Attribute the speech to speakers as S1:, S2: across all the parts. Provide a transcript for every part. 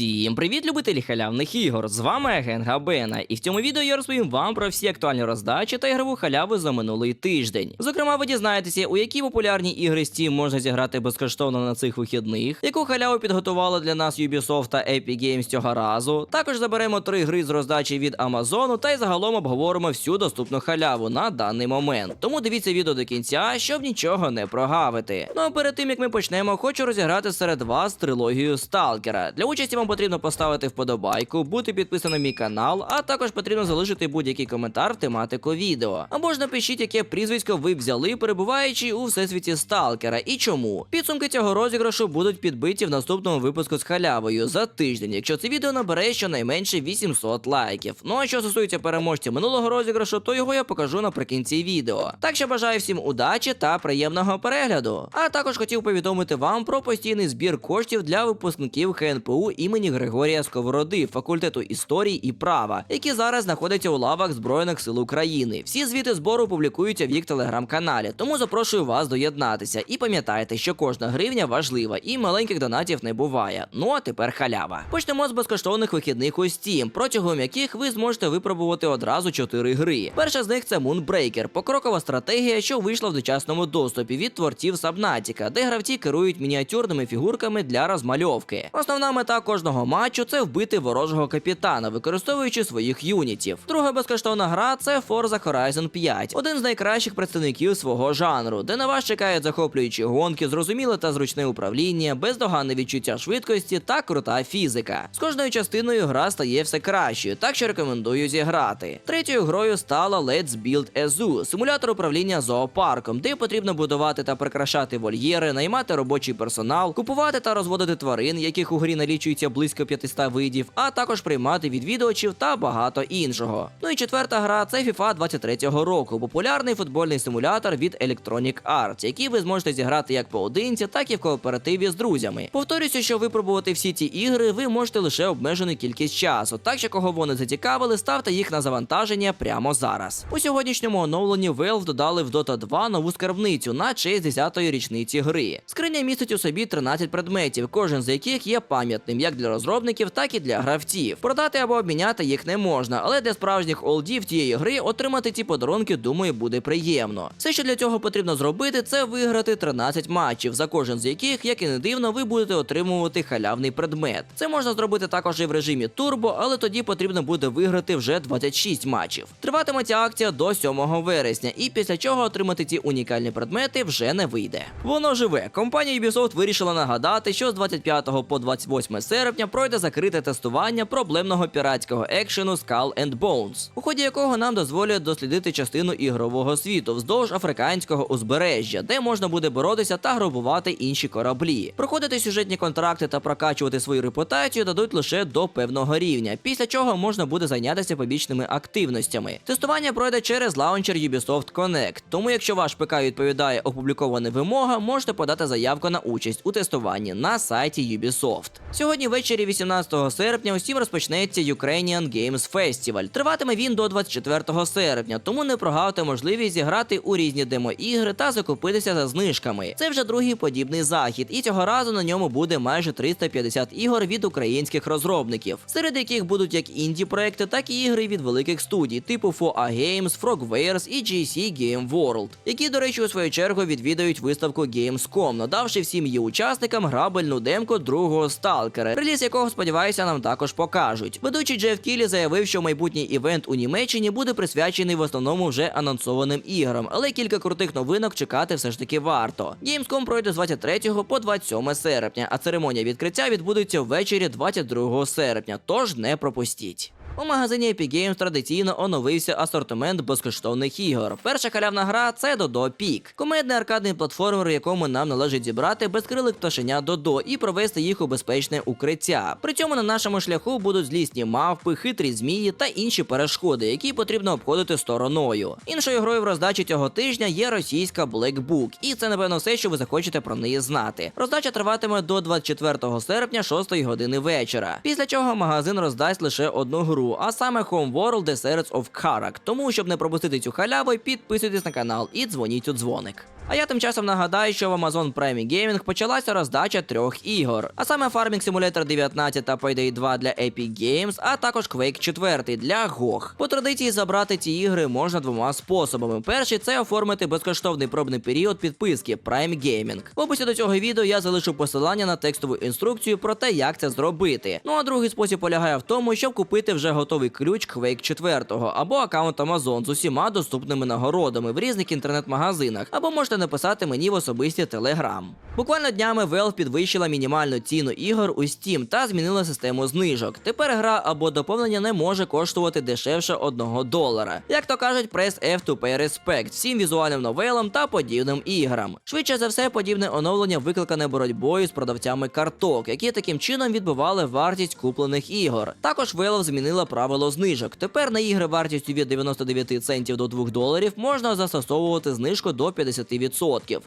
S1: Всім привіт, любителі халявних ігор! З вами Агент Габена, і в цьому відео я розповім вам про всі актуальні роздачі та ігрову халяву за минулий тиждень. Зокрема, ви дізнаєтеся, у які популярні ігри Steam можна зіграти безкоштовно на цих вихідних, яку халяву підготувала для нас Ubisoft та Epic Games цього разу. Також заберемо три гри з роздачі від Амазону та й загалом обговоримо всю доступну халяву на даний момент. Тому дивіться відео до кінця, щоб нічого не прогавити. Ну а перед тим як ми почнемо, хочу розіграти серед вас трилогію Сталкера. Для участі вам потрібно поставити вподобайку, бути підписаним на мій канал, а також потрібно залишити будь-який коментар в тематику відео. Або ж напишіть, яке прізвисько ви взяли, перебуваючи у всесвіті Сталкера, і чому. Підсумки цього розіграшу будуть підбиті в наступному випуску з халявою за тиждень, якщо це відео набере щонайменше 800 лайків. Ну а що стосується переможців минулого розіграшу, то його я покажу наприкінці відео. Так що бажаю всім удачі та приємного перегляду. А також хотів повідомити вам про постійний збір коштів для випускників ХНПУ імені Григорія Сковороди, факультету історії і права, які зараз знаходяться у лавах Збройних сил України. Всі звіти збору публікуються в їх телеграм-каналі, тому запрошую вас доєднатися. І пам'ятайте, що кожна гривня важлива і маленьких донатів не буває. Ну а тепер халява. Почнемо з безкоштовних вихідних у Steam, протягом яких ви зможете випробувати одразу чотири гри. Перша з них це Moonbreaker, покрокова стратегія, що вийшла в дочасному доступі від творців Subnautica, де гравці керують мініатюрними фігурками для розмальовки. Основна мета кожного матчу це вбити ворожого капітана, використовуючи своїх юнітів. Друга безкоштовна гра це Forza Horizon 5, один з найкращих представників свого жанру, де на вас чекають захоплюючі гонки, зрозуміле та зручне управління, бездоганне відчуття швидкості та крута фізика. З кожною частиною гра стає все кращою, так що рекомендую зіграти. Третьою грою стала Let's Build a Zoo, симулятор управління зоопарком, де потрібно будувати та прикрашати вольєри, наймати робочий персонал, купувати та розводити тварин, яких у грі налічується близько 500 видів, а також приймати відвідувачів та багато іншого. Ну і четверта гра це FIFA 23-го року, популярний футбольний симулятор від Electronic Arts, який ви зможете зіграти як поодинці, так і в кооперативі з друзями. Повторюся, що випробувати всі ці ігри ви можете лише обмежену кількість часу, так що кого вони зацікавили, ставте їх на завантаження прямо зараз. У сьогоднішньому оновленні Valve додали в Dota 2 нову скарбницю на честь 10-ї річниці гри. Скриня містить у собі 13 предметів, кожен з яких є пам'ятним як для розробників, так і для гравців. Продати або обміняти їх не можна, але для справжніх олдів тієї гри отримати ці подарунки, думаю, буде приємно. Все, що для цього потрібно зробити, це виграти 13 матчів, за кожен з яких, як і не дивно, ви будете отримувати халявний предмет. Це можна зробити також і в режимі турбо, але тоді потрібно буде виграти вже 26 матчів. Триватиме ця акція до 7 вересня, і після чого отримати ці унікальні предмети вже не вийде. Воно живе. Компанія Ubisoft вирішила нагадати, що з 25 по 28 серпня пройде закрите тестування проблемного піратського екшену Skull and Bones, у ході якого нам дозволять дослідити частину ігрового світу вздовж африканського узбережжя, де можна буде боротися та грабувати інші кораблі. Проходити сюжетні контракти та прокачувати свою репутацію дадуть лише до певного рівня, після чого можна буде зайнятися побічними активностями. Тестування пройде через лаунчер Ubisoft Connect, тому якщо ваш ПК відповідає опублікованим вимогам, можете подати заявку на участь у тестуванні на сайті Ubisoft. Сьогодні ввечері 18 серпня усім розпочнеться Ukrainian Games Festival. Триватиме він до 24 серпня, тому не прогавте можливість зіграти у різні демо-ігри та закупитися за знижками. Це вже другий подібний захід, і цього разу на ньому буде майже 350 ігор від українських розробників, серед яких будуть як інді проекти, так і ігри від великих студій, типу 4A Games, Frogwares і GC Game World, які, до речі, у свою чергу відвідають виставку Gamescom, надавши всім її учасникам грабельну демку другого сталкера, реліз якого, сподіваюся, нам також покажуть. Ведучий Джеф Кілі заявив, що майбутній івент у Німеччині буде присвячений в основному вже анонсованим іграм, але кілька крутих новинок чекати все ж таки варто. Gamescom пройде з 23 по 27 серпня, а церемонія відкриття відбудеться ввечері 22 серпня, тож не пропустіть. У магазині Epic Games традиційно оновився асортимент безкоштовних ігор. Перша халявна гра це Додо Пік, комедний аркадний платформер, у якому нам належить зібрати безкрилих пташеня Додо і провести їх у безпечне укриття. При цьому на нашому шляху будуть злісні мавпи, хитрі змії та інші перешкоди, які потрібно обходити стороною. Іншою грою в роздачі цього тижня є російська Black Book, і це напевно все, що ви захочете про неї знати. Роздача триватиме до 24 серпня 6 години вечора. Після чого магазин роздасть лише одну гру а саме Homeworld The Secrets of Karak. Тому, щоб не пропустити цю халяву, підписуйтесь на канал і дзвоніть у дзвоник. А я тим часом нагадаю, що в Amazon Prime Gaming почалася роздача трьох ігор, а саме Farming Simulator 19 та Payday 2 для Epic Games, а також Quake 4 для GOG. По традиції забрати ці ігри можна двома способами. Перший це оформити безкоштовний пробний період підписки Prime Gaming. В описі до цього відео я залишу посилання на текстову інструкцію про те, як це зробити. Ну а другий спосіб полягає в тому, щоб купити вже готовий ключ Quake 4 або аккаунт Amazon з усіма доступними нагородами в різних інтернет-магазинах, або можете написати мені в особисті Telegram. Буквально днями Valve підвищила мінімальну ціну ігор у Steam та змінила систему знижок. Тепер гра або доповнення не може коштувати дешевше 1 долара. Як то кажуть, press F to pay respect всім візуальним новелам та подібним іграм. Швидше за все, подібне оновлення викликане боротьбою з продавцями карток, які таким чином відбивали вартість куплених ігор. Також Valve змінила правило знижок. Тепер на ігри вартістю від 99 центів до 2 доларів можна застосовувати знижку до 50%.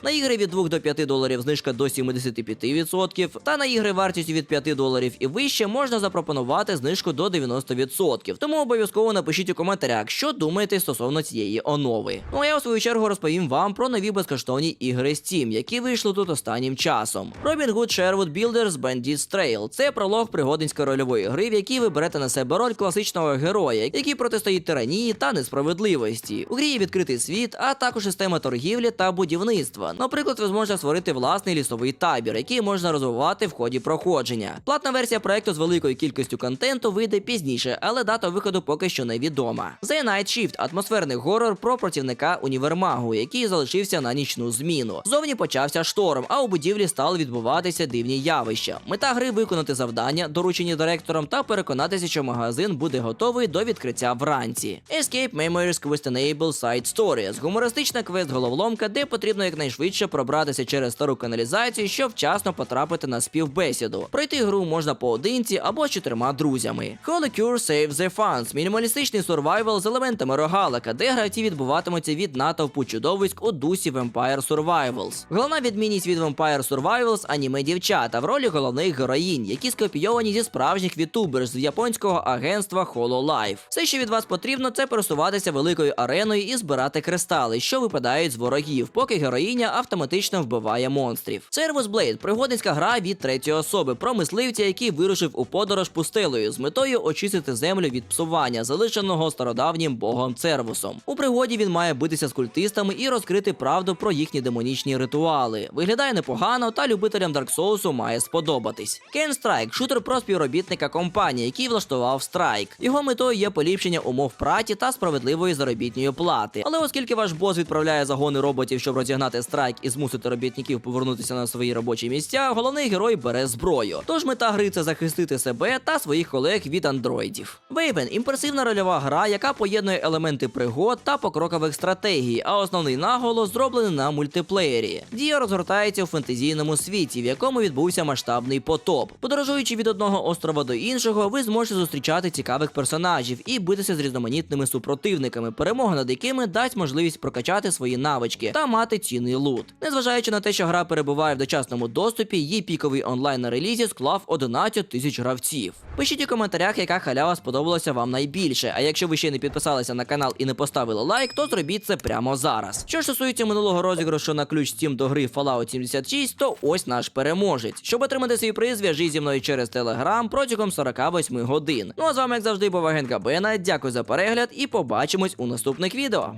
S1: На ігри від 2 до 5 доларів знижка до 75%. Та на ігри вартістю від 5 доларів і вище можна запропонувати знижку до 90%. Тому обов'язково напишіть у коментарях, що думаєте стосовно цієї онови. Ну а я у свою чергу розповім вам про нові безкоштовні ігри Steam, які вийшли тут останнім часом. Robin Hood Sherwood Builders Bandit's Trail – це пролог пригодинської рольової гри, в якій ви берете на себе роль класичного героя, який протистоїть тиранії та несправедливості. У грі є відкритий світ, а також система торгівлі та будівництва. Наприклад, ви зможете створити власний лісовий табір, який можна розвивати в ході проходження. Платна версія проекту з великою кількістю контенту вийде пізніше, але дата виходу поки що невідома. The Night Shift – атмосферний горор про працівника універмагу, який залишився на нічну зміну. Зовні почався шторм, а у будівлі стали відбуватися дивні явища. Мета гри виконати завдання, доручені директором, та переконатися, що магазин буде готовий до відкриття вранці. Escape Memories Questionable Side Stories – гумористична квест-головоломка, де потрібно якнайшвидше пробратися через стару каналізацію, щоб вчасно потрапити на співбесіду. Пройти гру можна поодинці або з чотирма друзями. Cure Save the Fans – мінімалістичний сурвайвал з елементами рогалика, де гравці відбуватимуться від натовпу чудовиськ у дусі Vampire Survivals. Головна відмінність від Vampire Survivals – аніме дівчата в ролі головних героїнь, які скопійовані зі справжніх вітуберів з японського агентства Hololive. Все, що від вас потрібно, це пересуватися великою ареною і збирати кристали, що випадають з ворогів, поки героїня автоматично вбиває монстрів. Servus Blade – пригодницька гра від третьої особи про мисливця, який вирушив у подорож пустелею з метою очистити землю від псування, залишеного стародавнім богом Цервусом. У пригоді він має битися з культистами і розкрити правду про їхні демонічні ритуали. Виглядає непогано, та любителям Dark Souls має сподобатись. Ken Strike – шутер про співробітника компанії, який влаштував страйк. Його метою є поліпшення умов праці та справедливої заробітної плати. Але оскільки ваш бос відправляє загони роботів, щоб розігнати страйк і змусити робітників повернутися на свої робочі місця, головний герой бере зброю. Тож мета гри це захистити себе та своїх колег від андроїдів. Вейвен імпресивна рольова гра, яка поєднує елементи пригод та покрокових стратегій, а основний наголос зроблений на мультиплеєрі. Дія розгортається у фентезійному світі, в якому відбувся масштабний потоп. Подорожуючи від одного острова до іншого, ви зможете зустрічати цікавих персонажів і битися з різноманітними супротивниками, перемога над якими дасть можливість прокачати свої навички та мати цінний лут. Незважаючи на те, що гра перебуває в дочасному доступі, її піковий онлайн на релізі склав 11 тисяч гравців. Пишіть у коментарях, яка халява сподобалася вам найбільше. А якщо ви ще не підписалися на канал і не поставили лайк, то зробіть це прямо зараз. Що стосується минулого розіграшу на ключ Steam до гри Fallout 76, то ось наш переможець. Щоб отримати свій приз, зв'яжіть зі мною через Telegram протягом 48 годин. Ну а з вами, як завжди, був агент Габена. Дякую за перегляд і побачимось у наступних відео.